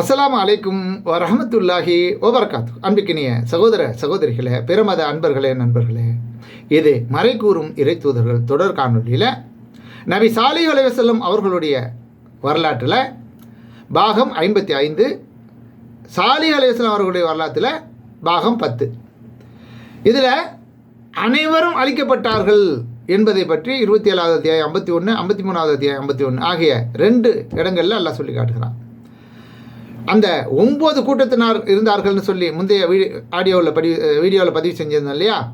அஸ்லாம் அலைக்கும் வரஹமத்துல்லாஹி ஓபர்காத்து அன்பிக்கினிய சகோதர சகோதரிகளே பிறமத அன்பர்களே நண்பர்களே இது மறைக்கூறும் இறை தூதர்கள் தொடர் காணொலியில் நபி சாலி அலைவசல்லம் அவர்களுடைய வரலாற்றில் பாகம் ஐம்பத்தி ஐந்து சாலி அலைவசல்லம் அவர்களுடைய வரலாற்றில் பாகம் பத்து. இதில் அனைவரும் அழிக்கப்பட்டார்கள் என்பதை பற்றி இருபத்தி ஏழாவது அத்தியாயம் ஐம்பத்தி ஒன்று ஐம்பத்தி மூணாவது அத்தியாயம் ஐம்பத்தி ஒன்று ஆகிய ரெண்டு இடங்களில் எல்லாம் சொல்லி காட்டுகிறான். அந்த ஒம்பது கூட்டத்தினார் இருந்தார்கள்னு சொல்லி முந்தைய வீடியோ ஆடியோவில் படி வீடியோவில் பதிவு செஞ்சிருந்தோம் இல்லையா?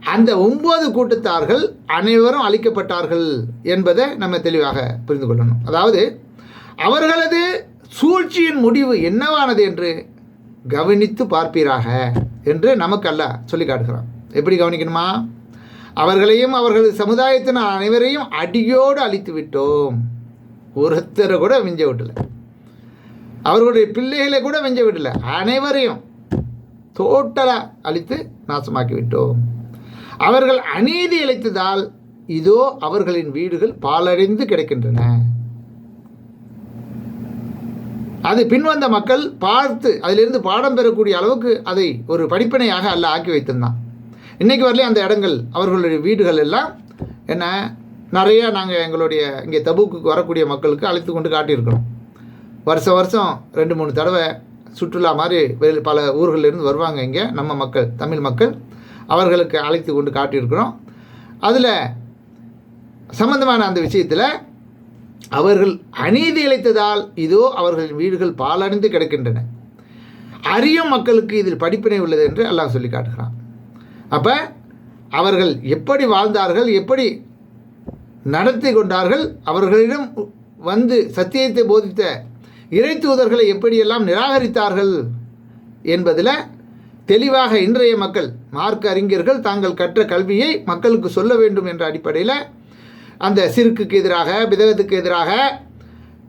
அந்த ஒம்பது கூட்டத்தார்கள் அனைவரும் அழிக்கப்பட்டார்கள் என்பதை நம்ம தெளிவாக புரிந்து கொள்ளணும். அதாவது அவர்களது சூழ்ச்சியின் முடிவு என்னவானது என்று கவனித்து பார்ப்பீராக என்று நமக்கு அல்ல சொல்லி காட்டுகிறான். எப்படி கவனிக்கணுமா? அவர்களையும் அவர்களது சமுதாயத்தினர் அனைவரையும் அடியோடு அழித்து விட்டோம். ஒருத்தரை கூட மிஞ்ச விட்டலை. அவர்களுடைய பிள்ளைகளை கூட வெஞ்ச விடல. அனைவரையும் டோட்டலாக அழித்து நாசமாக்கி விட்டோம் அவர்கள் அநீதி இழைத்ததால் இதோ அவர்களின் வீடுகள் பாலடைந்து கிடக்கின்றன. அது பின்வந்த மக்கள் பார்த்து அதிலிருந்து பாடம் பெறக்கூடிய அளவுக்கு அதை ஒரு படிப்பினையாக அல்ல ஆக்கி வைத்திருந்தான். இன்றைக்கு வரலையும் அந்த இடங்கள் அவர்களுடைய வீடுகள் எல்லாம் என்ன நிறைய நாங்கள் எங்களுடைய இங்கே தபுக்கு வரக்கூடிய மக்களுக்கு அழைத்து கொண்டு காட்டியிருக்கிறோம். வருஷம் வருஷம் ரெண்டு மூணு தடவை சுற்றுலா மாதிரி வெளி பல ஊர்களிலிருந்து வருவாங்க இங்கே நம்ம மக்கள் தமிழ் மக்கள். அவர்களுக்கு அழைத்து கொண்டு காட்டியிருக்கிறோம். அதில் சம்பந்தமான அந்த விஷயத்தில் அவர்கள் அநீதி இழைத்ததால் இதோ அவர்களின் வீடுகள் பாலடைந்து கிடக்கின்றன. அறியும் மக்களுக்கு இதில் படிப்பினை உள்ளது என்று அல்லாஹ் சொல்லி காட்டுகிறான். அப்போ அவர்கள் எப்படி வாழ்ந்தார்கள் எப்படி நடத்தி கொண்டார்கள் அவர்களிடம் வந்து சத்தியத்தை போதித்த இறை தூதர்களை எப்படியெல்லாம் நிராகரித்தார்கள் என்பதில் தெளிவாக இன்றைய மக்கள் மார்க்க அறிஞர்கள் தாங்கள் கற்ற கல்வியை மக்களுக்கு சொல்ல வேண்டும் என்ற அடிப்படையில் அந்த சிறுக்குக்கு எதிராக பிதகத்துக்கு எதிராக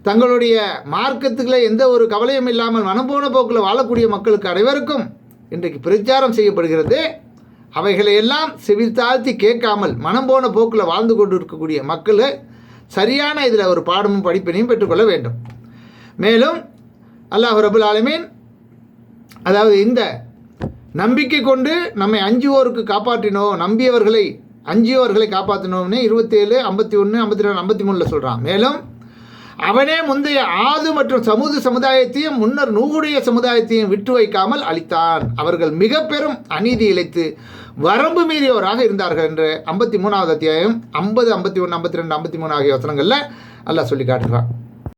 தங்களுடைய மார்க்கத்துக்களை எந்த ஒரு கவலையும் இல்லாமல் மனம் போன போக்கில் வாழக்கூடிய மக்களுக்கு அனைவருக்கும் இன்றைக்கு பிரச்சாரம் செய்யப்படுகிறது. அவைகளை எல்லாம் செவித்தாழ்த்தி கேட்காமல் மனம் போன போக்கில் வாழ்ந்து கொண்டு இருக்கக்கூடிய மக்கள் சரியான இதில் ஒரு பாடமும் படிப்பினையும் பெற்றுக்கொள்ள வேண்டும். மேலும் அல்லாஹ் ரபுல் ஆலமீன் அதாவது இந்த நம்பிக்கை கொண்டு நம்மை அஞ்சுவோருக்கு காப்பாற்றினோம் நம்பியவர்களை அஞ்சியோர்களை காப்பாற்றினோம்னு இருபத்தேழு ஐம்பத்தி ஒன்று ஐம்பத்தி ரெண்டு ஐம்பத்தி மூணில் சொல்கிறான் மேலும் அவனே முந்தைய ஆது மற்றும் சமூக சமுதாயத்தையும் முன்னர் நூகுடைய சமுதாயத்தையும் விட்டு வைக்காமல் அளித்தான் அவர்கள் மிக பெரும் அநீதி இழைத்து வரம்பு மீறியவராக இருந்தார்கள் என்று ஐம்பத்தி மூணாவது அத்தியாயம் ஐம்பது ஐம்பத்தி ஒன்று ஐம்பத்தி ரெண்டு ஐம்பத்தி மூணு ஆகிய வசனங்களில் அல்லாஹ் சொல்லி காட்டுகிறான்.